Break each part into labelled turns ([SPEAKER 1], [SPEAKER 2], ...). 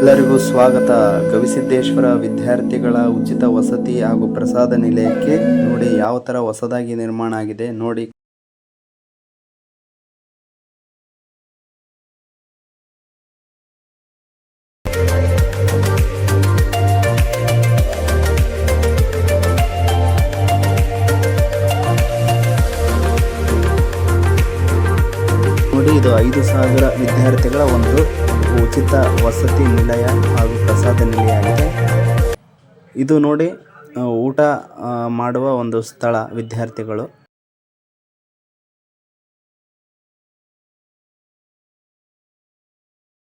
[SPEAKER 1] ಎಲ್ಲರಿಗೂ ಸ್ವಾಗತ. ಗವಿಸಿದ್ದೇಶ್ವರ ವಿದ್ಯಾರ್ಥಿಗಳ ಉಚಿತ ವಸತಿ ಹಾಗೂ ಪ್ರಸಾದ ನಿಲಯಕ್ಕೆ ನೋಡಿ ಯಾವ ಥರ ಹೊಸದಾಗಿ ನಿರ್ಮಾಣ ಆಗಿದೆ ನೋಡಿ. ಇದು ಐದು ಸಾವಿರ ವಿದ್ಯಾರ್ಥಿಗಳ ಒಂದು ಉಚಿತ ವಸತಿ ನಿಲಯ ಹಾಗೂ ಪ್ರಸಾದ ನಿಲಯ ಆಗಿದೆ. ಇದು ನೋಡಿ ಊಟ ಮಾಡುವ ಒಂದು ಸ್ಥಳ ವಿದ್ಯಾರ್ಥಿಗಳು.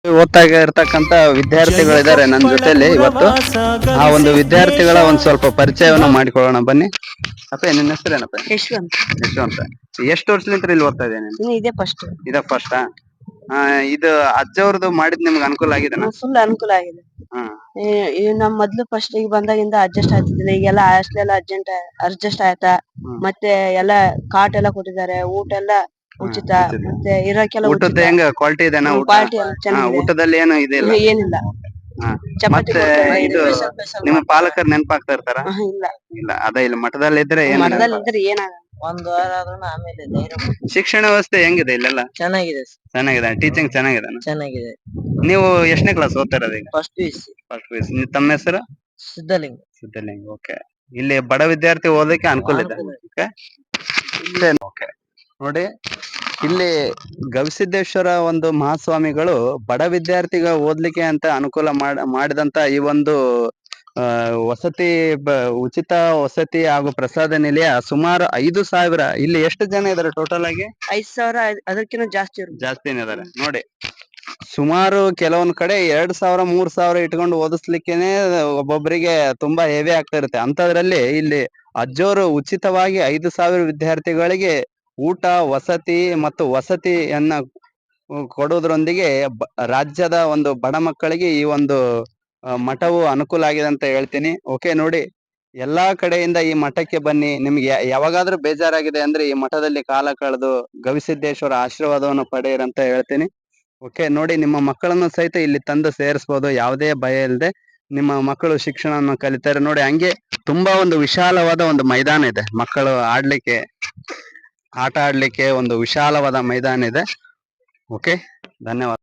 [SPEAKER 1] ಓದ್ತಾ ಇರ್ತಕ್ಕಂತ ವಿದ್ಯಾರ್ಥಿಗಳಿದ್ದಾರೆ ನನ್ನ ಜೊತೆಯಲ್ಲಿ ಇವತ್ತು. ಆ ಒಂದು ವಿದ್ಯಾರ್ಥಿಗಳ ಒಂದು ಸ್ವಲ್ಪ ಪರಿಚಯವನ್ನು ಮಾಡಿಕೊಳ್ಳೋಣ. ಬನ್ನಿ. ಅಪ್ಪ ನಿನ್ನ ಹೆಸರೇನಪ್ಪ?
[SPEAKER 2] ಯಶವಂತ್.
[SPEAKER 1] ಯಶವಂತ. ಎಷ್ಟು ವರ್ಷಲಿಂತ್ರ ಇಲ್ಲಿ ಓದ್ತಾ ಇದ್ದೇನೆ
[SPEAKER 2] ಇನ್ನು ಇದೆ ಫಸ್ಟ್
[SPEAKER 1] ಇದ ಫಸ್ಟ್ ಇದು ಅಜ್ಜವ್ರದ್ದು ಮಾಡಿದ್ ನಿಮ್ಗೆ ಅನುಕೂಲ ಆಗಿದೆನಾ?
[SPEAKER 2] ಫುಲ್ ಅನುಕೂಲ ಆಗಿದೆ. ನಮ್ ಮೊದ್ಲು ಫಸ್ಟ್ ಈಗ ಬಂದಾಗಿಂದ ಅಡ್ಜಸ್ಟ್ ಆಗ್ತಿದ್ದಿಲ್ಲ. ಈಗೆಲ್ಲ ಹಾಸ್ಟೆಲ್ ಎಲ್ಲ ಅರ್ಜೆಂಟ್ ಅಡ್ಜಸ್ಟ್ ಆಯ್ತಾ ಮತ್ತೆ ಎಲ್ಲ ಕಾಟ್ ಎಲ್ಲ ಕೊಟ್ಟಿದ್ದಾರೆ. ಊಟ ಎಲ್ಲ ಉಚಿತ. ಮತ್ತೆ ಇರೋಕೆಲ್ಲ
[SPEAKER 1] ಊಟದ ಹೆಂಗ? ಕ್ವಾಲಿಟಿ ಹಾ, ಊಟದಲ್ಲಿ ಏನು ಇದೆ
[SPEAKER 2] ಏನಿಲ್ಲ. ಚಪಾತಿ
[SPEAKER 1] ಮತ್ತೆ ಇದು ನಿಮ್ಮ. ಪಾಲಕರು ನೆನಪಾಗ್ತಾ ಇರ್ತಾರ?
[SPEAKER 2] ಇಲ್ಲ.
[SPEAKER 1] ಇಲ್ಲ ಅದ ಇಲ್ಲ ಮಠದಲ್ಲಿ ಇದ್ರೆ ಏನು
[SPEAKER 2] ಮಠದಲ್ಲಿ ಇದ್ರೆ ಏನಾಗಲ್ಲ. ಒಂದ್ ವಾರ ಆದ್ರೂ ಆಮೇಲೆ
[SPEAKER 1] ಶಿಕ್ಷಣ ವ್ಯವಸ್ಥೆ ಹೆಂಗಿದೆ ಇಲ್ಲೆಲ್ಲ?
[SPEAKER 2] ಚೆನ್ನಾಗಿದೆ
[SPEAKER 1] ಚೆನ್ನಾಗಿದೆ ಟೀಚಿಂಗ್ ಚೆನ್ನಾಗಿದೆ
[SPEAKER 2] ಚೆನ್ನಾಗಿದೆ.
[SPEAKER 1] ನೀವು ಎಷ್ಟನೇ ಕ್ಲಾಸ್ ಓದ್ತಾ ಇರೋದು ಈಗ
[SPEAKER 2] first P C
[SPEAKER 1] first P ತಮ್ಮ ಹೆಸರು?
[SPEAKER 2] ಸಿದ್ಧಲಿಂಗ.
[SPEAKER 1] ಸಿದ್ಧಲಿಂಗ ಓಕೆ ಇಲ್ಲಿ ಬಡ ವಿದ್ಯಾರ್ಥಿ ಓದಕ್ಕೆ ಅನುಕೂಲ ಇದೆ?
[SPEAKER 2] ಅನುಕೂಲ
[SPEAKER 1] ಓಕೆ ನೋಡಿ ಇಲ್ಲಿ ಗವಿಸಿದ್ದೇಶ್ವರ ಒಂದು ಮಹಾಸ್ವಾಮಿಗಳು ಬಡ ವಿದ್ಯಾರ್ಥಿಗ ಓದ್ಲಿಕ್ಕೆ ಅಂತ ಅನುಕೂಲ ಮಾಡ ಮಾಡಿದಂತ ಈ ಒಂದು ಆ ವಸತಿ ಬ- ಉಚಿತ ವಸತಿ ಹಾಗೂ ಪ್ರಸಾದ ನಿಲಯ ಸುಮಾರು ಐದು ಸಾವಿರ. ಇಲ್ಲಿ ಎಷ್ಟು ಜನ ಇದಾರೆ ಟೋಟಲ್ ಆಗಿ?
[SPEAKER 2] ಐದ್ ಸಾವಿರ ಅದಕ್ಕಿಂತ ಜಾಸ್ತಿ ಇರುತ್ತೆ.
[SPEAKER 1] ಜಾಸ್ತಿನೇ ಇದಾರೆ. ನೋಡಿ ಸುಮಾರು ಕೆಲವೊಂದ್ ಕಡೆ ಎರಡ್ ಸಾವಿರ ಮೂರ್ ಸಾವಿರ ಇಟ್ಕೊಂಡು ಓದಿಸ್ಲಿಕ್ಕೇನೆ ಒಬ್ಬೊಬ್ಬರಿಗೆ ತುಂಬಾ ಹೆವಿ ಆಗ್ತಾ ಇರುತ್ತೆ. ಅಂತದ್ರಲ್ಲಿ ಇಲ್ಲಿ ಅಜ್ಜೋರು ಉಚಿತವಾಗಿ ಐದು ಸಾವಿರ ವಿದ್ಯಾರ್ಥಿಗಳಿಗೆ ಊಟ ವಸತಿ ಮತ್ತು ವಸತಿಯನ್ನ ಕೊಡೋದ್ರೊಂದಿಗೆ ಬ- ರಾಜ್ಯದ ಒಂದು ಬಡ ಮಕ್ಕಳಿಗೆ ಈ ಒಂದು ಮಠವು ಅನುಕೂಲ ಆಗಿದೆ ಅಂತ ಹೇಳ್ತೀನಿ. ಓಕೆ ನೋಡಿ. ಎಲ್ಲಾ ಕಡೆಯಿಂದ ಈ ಮಠಕ್ಕೆ ಬನ್ನಿ. ನಿಮ್ಗೆ ಯಾವಾಗಾದ್ರು ಬೇಜಾರಾಗಿದೆ ಅಂದ್ರೆ ಈ ಮಠದಲ್ಲಿ ಕಾಲ ಕಳೆದು ಗವಿಸಿದ್ದೇಶ್ವರ ಆಶೀರ್ವಾದವನ್ನು ಪಡೆಯಿರಂತ ಹೇಳ್ತೀನಿ. ಓಕೆ ನೋಡಿ, ನಿಮ್ಮ ಮಕ್ಕಳನ್ನು ಸಹಿತ ಇಲ್ಲಿ ತಂದು ಸೇರಿಸಬಹುದು ಯಾವುದೇ ಭಯ ಇಲ್ಲದೆ ನಿಮ್ಮ ಮಕ್ಕಳು ಶಿಕ್ಷಣವನ್ನು ಕಲಿತಾರೆ. ನೋಡಿ, ಹಂಗೆ ತುಂಬಾ ಒಂದು ವಿಶಾಲವಾದ ಒಂದು ಮೈದಾನ ಇದೆ. ಮಕ್ಕಳು ಆಡ್ಲಿಕ್ಕೆ, ಆಟ ಆಡ್ಲಿಕ್ಕೆ ಒಂದು ವಿಶಾಲವಾದ ಮೈದಾನ ಇದೆ. ಓಕೆ ಧನ್ಯವಾದ.